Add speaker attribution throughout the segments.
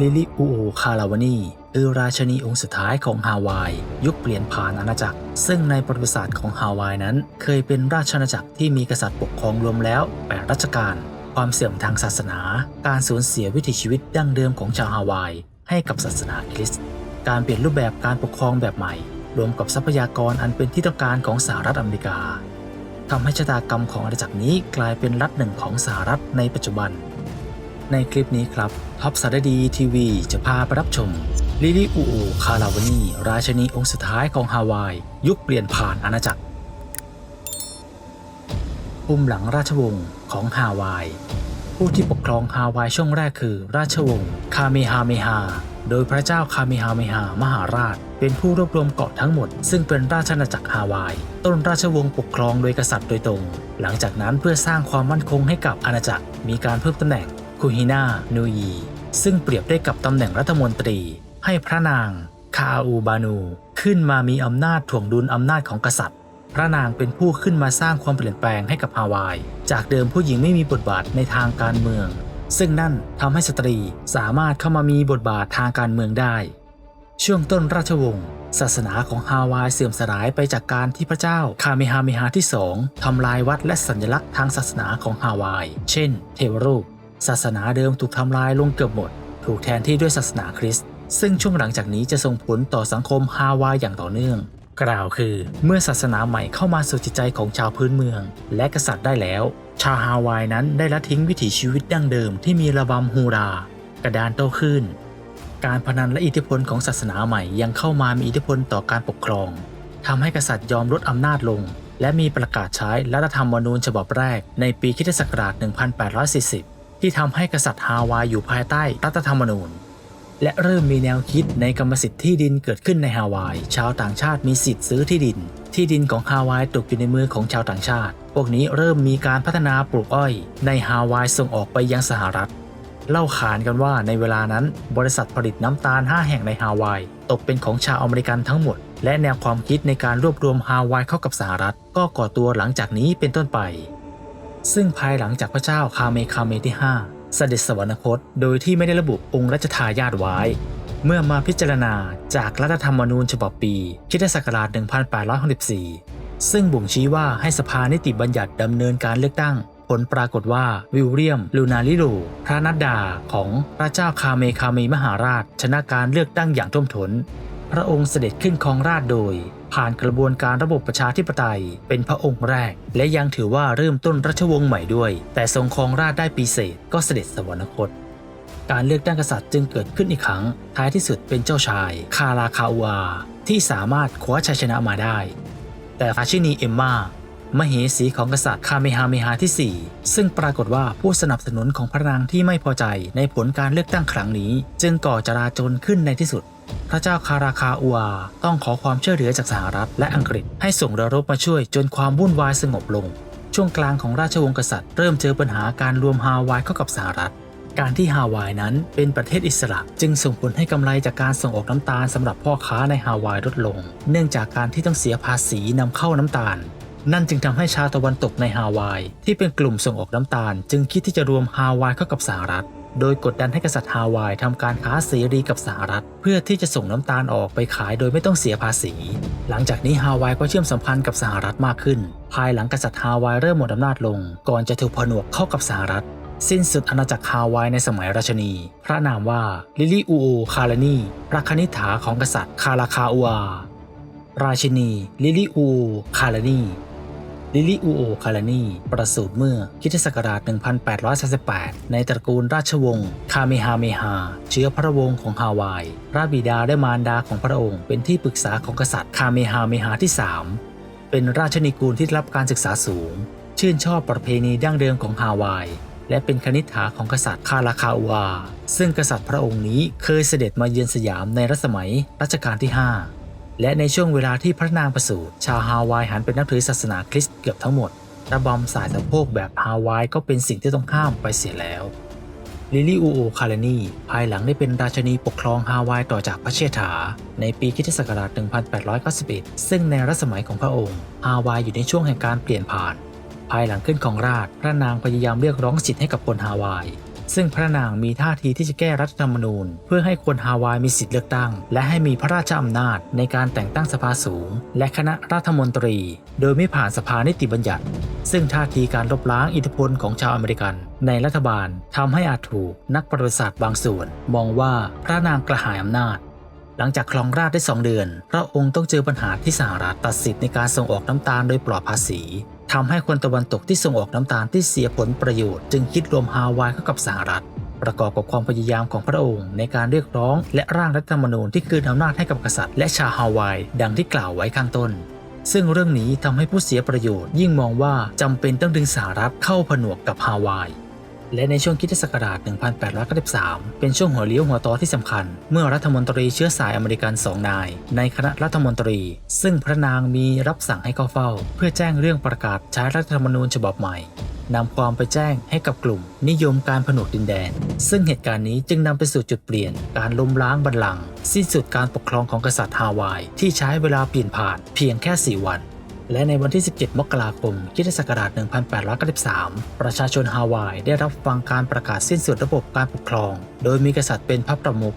Speaker 1: ลิลิอูโอคาราวานีคือราชนีองค์สุดท้ายของฮาวาย ยุคเปลี่ยนผ่านอาณาจักร ซึ่งในประวัติศาสตร์ของฮาวายนั้น เคยเป็นราชอาณาจักรที่มีกษัตริย์ปกครองรวมแล้ว8รัชกาลความเสื่อมทางศาสนา การสูญเสียวิถีชีวิตดั้งเดิมของชาวฮาวาย ให้กับศาสนาคริสต์การเปลี่ยนรูปแบบการปกครองแบบใหม่ รวมกับทรัพยากรอันเป็นที่ต้องการของสหรัฐอเมริกาทำให้ชะตากรรมของอาณาจักรนี้กลายเป็นรัฐหนึ่งของสหรัฐในปัจจุบัน ในคลิปนี้ครับท็อปสารดีทีวีจะพาไปรับชม ลิลิอูคาราวานีราชนีองค์สุดท้ายของฮาวาย ยุคเปลี่ยนผ่านอาณาจักรปุ่มหลังราชวงศ์ของฮาวาย ผู้ที่ปกครองฮาวายช่วงแรกคือ ราชวงศ์คาเมฮาเมฮาโดยพระเจ้าคาเมฮาเมฮามหาราช เป็นผู้รวบรวมเกาะทั้งหมด ซึ่งเป็นราชอาณาจักรฮาวาย ต้นราชวงศ์ปกครองโดยกษัตริย์โดยตรง หลังจากนั้นเพื่อสร้างความมั่นคงให้กับอาณาจักรมีการเพิ่มตำแหน่ง คุฮินานูยีซึ่งเปรียบได้กับตำแหน่งรัฐมนตรี ให้พระนาง คาอูบานู ขึ้นมามีอำนาจถ่วงดุลอำนาจของกษัตริย์ พระนางเป็นผู้ขึ้นมาสร้างความเปลี่ยนแปลงให้กับฮาวาย จากเดิมผู้หญิงไม่มีบทบาทในทางการเมือง ซึ่งนั่นทำให้สตรีสามารถเข้ามามีบทบาททางการเมืองได้ ช่วงต้นราชวงศ์ศาสนาของฮาวายเสื่อมสลายไปจากการที่พระเจ้าคาเมฮาเมฮาที่สองทำลายวัดและสัญลักษณ์ทางศาสนาของฮาวาย เช่น เทวรูป ศาสนาเดิมถูกทำลายลงเกือบหมด ถูกแทนที่ด้วยศาสนาคริสต์ซึ่งช่วงหลังจากนี้จะส่งผลต่อสังคมฮาวายอย่างต่อเนื่อง กล่าวคือเมื่อศาสนาใหม่เข้ามาสู่จิตใจของชาวพื้นเมือง และกษัตริย์ได้แล้ว ชาวฮาวายนั้นได้ละทิ้งวิถีชีวิตดั้งเดิมที่มีระบำฮูรา กระดานโตขึ้น การพนันและอิทธิพลของศาสนาใหม่ยังเข้ามามีอิทธิพลต่อการปกครองทำให้กษัตริย์ยอมลดอำนาจลง และมีประกาศใช้รัฐธรรมนูญฉบับแรกในปีคิศักราช1840 ที่ทำให้กษัตริย์ฮาวายอยู่ภายใต้รัฐธรรมนูญ และเริ่มมีแนวคิดในกรรมสิทธิ์ที่ดินเกิดขึ้นในฮาวาย ชาวต่างชาติมีสิทธิ์ซื้อที่ดิน ที่ดินของฮาวายตกอยู่ในมือของชาวต่างชาติ พวกนี้เริ่มมีการพัฒนาปลูกอ้อย ในฮาวายส่งออกไปยังสหรัฐ เล่าขานกันว่าในเวลานั้น บริษัทผลิตน้ำตาล 5 แห่งในฮาวาย ตกเป็นของชาวอเมริกันทั้งหมด และแนวความคิดในการรวบรวมฮาวายเข้ากับสหรัฐ ก็ก่อตัวหลังจากนี้เป็นต้นไป ซึ่งภายหลังจากพระเจ้าคาเมคาเมที่ 5 เสด็จสวรรคตโดยที่ไม่ได้ระบุองค์รัชทายาทไว้ เมื่อมาพิจารณาจากรัฐธรรมนูญฉบับปีคริสตศักราช 1864 ซึ่งบ่งชี้ว่าให้สภานิติบัญญัติดำเนินการเลือกตั้ง ผลปรากฏว่าวิลเลียม ลูนาลิโลพระนัดดาของพระเจ้าคาเมคาเมมหาราช ชนะการเลือกตั้งอย่างท่วมท้น พระองค์เสด็จขึ้นครองราชโดย ผ่านกระบวนการระบบประชาธิปไตย เป็นพระองค์แรก และยังถือว่าเริ่มต้นรัชวงศ์ใหม่ด้วย แต่ทรงครองราชได้ปีเศษก็เสด็จสวรรคตการเลือกตั้งกษัตริย์จึงเกิดขึ้นอีกครั้ง ท้ายที่สุดเป็นเจ้าชาย คาราคาอูอาที่สามารถคว้าชัยชนะมาได้ แต่ราชินีเอมมา มเหสีของกษัตริย์คาเมฮาเมฮาที่ 4 ซึ่งปรากฏว่าผู้สนับสนุนของพระนางที่ไม่พอใจในผลการเลือกตั้งครั้งนี้ จึงก่อจราจนขึ้นในที่สุด พระเจ้าคาราคาอูอาต้องขอความช่วยเหลือจากสหรัฐและอังกฤษ ให้ส่งเรือรบมาช่วยจนความวุ่นวายสงบลง ช่วงกลางของราชวงศ์กษัตริย์เริ่มเจอปัญหาการรวมฮาวายเข้ากับสหรัฐการที่ฮาวายนั้นเป็นประเทศอิสระ จึงส่งผลให้กำไรจากการส่งออกน้ำตาลสำหรับพ่อค้าในฮาวายลดลง เนื่องจากการที่ต้องเสียภาษีนำเข้าน้ำตาล นั่นจึงทำให้ชาวตะวันตกในฮาวาย ที่เป็นกลุ่มส่งออกน้ำตาล จึงคิดที่จะรวมฮาวายเข้ากับสหรัฐ โดยกดดันให้กษัตริย์ฮาวายทำการค้าเสรีกับสหรัฐ เพื่อที่จะส่งน้ำตาลออกไปขายโดยไม่ต้องเสียภาษี หลังจากนี้ฮาวายก็เชื่อมสัมพันธ์กับสหรัฐมากขึ้น ภายหลังกษัตริย์ฮาวายเริ่มหมดอำนาจลง ก่อนจะถูกผนวกเข้ากับสหรัฐ สิ้นสุดอาณาจักรฮาวายในสมัยราชนี พระนามว่าลิลิอูโอคารานีพระคณิฐาของกษัตริย์คาราคาอูอาราชินี ลิลิอูคารานี ลิลิอูโอคารานีประสูติเมื่อคริสตศักราช 1838 ในตระกูลราชวงศ์คาเมฮาเมฮา เชื้อพระวงศ์ของฮาวายระบิดาและมารดาของพระองค์ เป็นที่ปรึกษาของกษัตริย์คาเมฮาเมฮาที่ 3 เป็นราชนิกูลที่รับการศึกษาสูง ชื่นชอบประเพณีดั้งเดิมของฮาวาย และเป็นคณิษฐาของกษัตริย์คาราคาอูอาซึ่งกษัตริย์พระองค์นี้เคยเสด็จมาเยือนสยามในรัชสมัยรัชกาลที่ 5 และในช่วงเวลาที่พระนางประสูติชาวฮาวายหันเป็นนับถือศาสนาคริสต์เกือบทั้งหมดระบำสายสะโพกแบบฮาวายก็เป็นสิ่งที่ต้องห้ามไปเสียแล้วลิลิอูโอคารานีภายหลังได้เป็นราชนีปกครองฮาวายต่อจากพระเชษฐา ในปีคริสตศักราช 1891 ซึ่งในรัชสมัยของพระองค์ ฮาวายอยู่ในช่วงแห่งการเปลี่ยนผ่าน ภายหลังขึ้นของราชพระนางพยายามเรียกร้องสิทธิ์ให้กับคนฮาวาย ซึ่งพระนางมีท่าทีที่จะแก้รัฐธรรมนูญ เพื่อให้คนฮาวายมีสิทธิเลือกตั้ง และให้มีพระราชอำนาจในการแต่งตั้งสภาสูง และคณะรัฐมนตรี โดยไม่ผ่านสภานิติบัญญัติ ซึ่งท่าทีการลบล้างอิทธิพลของชาวอเมริกัน ในรัฐบาลทำให้อาจถูกนักประวัติศาสตร์บางส่วน มองว่าพระนางกระหายอำนาจหลังจากครองราชได้ 2 เดือน พระองค์ต้องเจอปัญหาที่สหรัฐตัดสิทธิในการส่งออกน้ำตาลโดยปลอดภาษี ทำให้คนตะวันตกที่ส่งออกน้ำตาลที่เสียผลประโยชน์ จึงคิดรวมฮาวายเข้ากับสหรัฐ ประกอบกับความพยายามของพระองค์ ในการเรียกร้อง และร่างรัฐธรรมนูญที่คืนอำนาจให้กับกษัตริย์และชาวฮาวาย ดังที่กล่าวไว้ข้างต้น ซึ่งเรื่องนี้ทำให้ผู้เสียประโยชน์ยิ่งมองว่าจำเป็นต้องดึงสหรัฐเข้าผนวกกับฮาวาย และในช่วงคริสตศักราช 1893 เป็นช่วงหัวเลี้ยวหัวต่อที่สำคัญ เมื่อรัฐมนตรีเชื้อสายอเมริกันสองนาย ในคณะรัฐมนตรี ซึ่งพระนางมีรับสั่งให้เข้าเฝ้า เพื่อแจ้งเรื่องประกาศใช้รัฐธรรมนูญฉบับใหม่นำความไปแจ้งให้กับกลุ่ม นิยมการผนวกดินแดน ซึ่งเหตุการณ์นี้จึงนำไปสู่จุดเปลี่ยน การล้มล้างบัลลังก์สิ้นสุดการปกครองของกษัตริย์ฮาวาย ที่ใช้เวลาเปลี่ยนผ่านเพียงแค่ 4 วัน และในวันที่ 17 มกราคมคิศักราช 1893 ประชาชนฮาวายได้รับฟังการประกาศสิ้นสุดระบบการปกครอง โดยมีกษัตริย์เป็นพระประมุข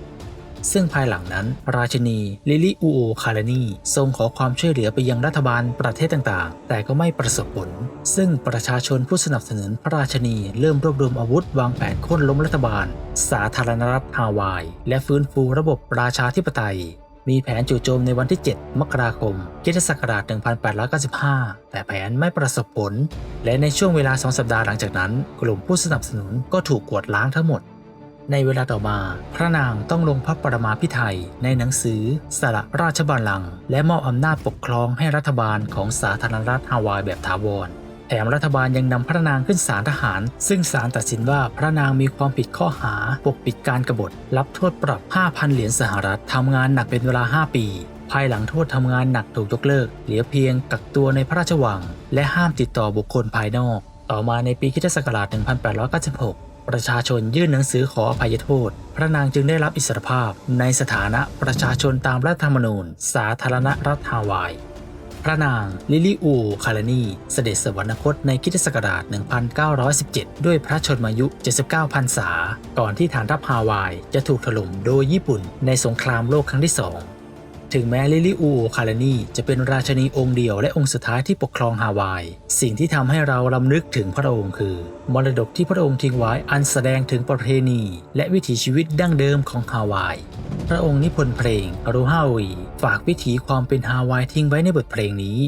Speaker 1: ซึ่งภายหลังนั้น ราชินี ลิลิอูโอคารานีทรงขอความช่วยเหลือไปยังรัฐบาลประเทศต่างๆ แต่ก็ไม่ประสบผล ซึ่งประชาชนผู้สนับสนุนพระราชินีเริ่มรวบรวมอาวุธวางแผนโค่นล้มรัฐบาล สาธารณรัฐฮาวาย และฟื้นฟูระบบปราชาธิปไตย มีแผนจู่โจมในวันที่ 7 มกราคมคริสตศักราช 1895 แต่แผนไม่ประสบผล และในช่วงเวลาสองสัปดาห์หลังจากนั้น กลุ่มผู้สนับสนุนก็ถูกกวดล้างทั้งหมด ในเวลาต่อมา พระนางต้องลงพระประมาภิไธยในหนังสือสละราชบัลลังก์และมอบอำนาจปกครองให้รัฐบาลของสาธารณรัฐฮาวายแบบถาวร มรัฐบาลยังนำพระนางขึ้นศาลทหาร ซึ่งศาลตัดสินว่าพระนางมีความผิดข้อหาปกปิดการกบฏ รับโทษปรับ 5,000 เหรียญสหรัฐทำงานหนักเป็นเวลา 5 ปี ภายหลังโทษทำงานหนักถูกยกเลิก เหลือเพียงกักตัวในพระราชวัง และห้ามติดต่อบุคคลภายนอก ต่อมาในปีคิศักราช 1896ประชาชนยื่นหนังสือขออภัยโทษ พระนางจึงได้รับอิสรภาพในสถานะประชาชนตามรัฐธรรมนูญ สาธารณรัฐฮาวาย พระนางลิลิอู คารานีเสด็จสวรรคตในคริสตศักราช 1917 ด้วยพระชนมายุ 79 พรรษา ก่อนที่ฐานทัพฮาวายจะถูกถล่มโดยญี่ปุ่นในสงครามโลกครั้งที่สอง ถึงแม้ลิลิอูคารานีจะเป็นราชนีองค์เดียวและองค์สุดท้ายที่ปกครองฮาวาย สิ่งที่ทำให้เราลำลึกถึงพระองค์คือ มรดกที่พระองค์ทิ้งไว้อันแสดงถึงประเพณี และวิถีชีวิตดั้งเดิมของฮาวาย พระองค์นิพนธ์เพลงอโรฮาวีฝากวิถีความเป็นฮาวายทิ้งไว้ในบทเพลงนี้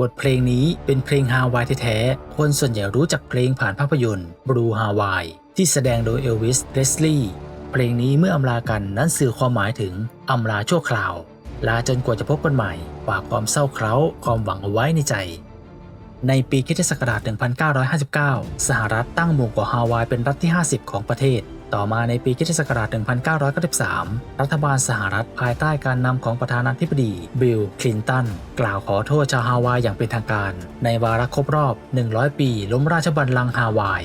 Speaker 1: บทเพลงนี้เป็นเพลงฮาวายแท้ๆคนส่วนใหญ่รู้จักเพลงผ่านภาพยนตร์บรูฮาวายที่แสดงโดยเอลวิสเพรสลีย์เพลงนี้เมื่ออำลากันนั้นสื่อความหมายถึงอำลาชั่วคราว ลาจนกว่าจะพบกันใหม่ฝากความเศร้าเคร้าความหวังเอาไว้ในใจ ในปีคิศักราช 1959 สหรัฐตั้งหมู่เกาะฮาวายเป็นรัฐที่ 50 ของประเทศ ต่อมาในปีคิศักราช 1993 รัฐบาลสหรัฐภายใต้การนำของประธานาธิบดีบิล คลินตัน กล่าวขอโทษชาวฮาวายอย่างเป็นทางการ ในวาระครบรอบ 100 ปี ล้มราชบัลลังก์ฮาวาย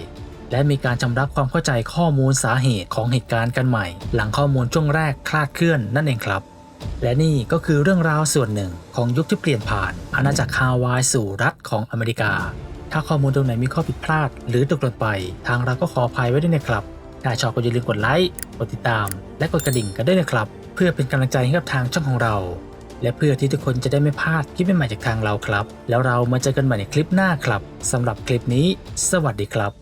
Speaker 1: และมีการชำระความเข้าใจข้อมูลสาเหตุของเหตุการณ์กันใหม่ หลังข้อมูลช่วงแรกคลาดเคลื่อนนั่นเองครับ และนี่ก็คือเรื่องราวส่วนหนึ่งของยุคที่เปลี่ยนผ่านอาณาจักรฮาวายสู่รัฐของอเมริกา ถ้าข้อมูลตรงไหนมีข้อผิดพลาด หรือตกหล่นไป ทางเราก็ขออภัยไว้ด้วยนะครับ ถ้าชอบก็อย่าลืมกดไลค์ กดติดตาม และกดกระดิ่งกันด้วยนะครับ เพื่อเป็นกำลังใจให้กับทางช่องของเรา และเพื่อที่ทุกคนจะได้ไม่พลาดคลิปใหม่ๆจากทางเราครับ แล้วเรามาเจอกันใหม่ในคลิปหน้าครับสำหรับคลิปนี้ สวัสดีครับ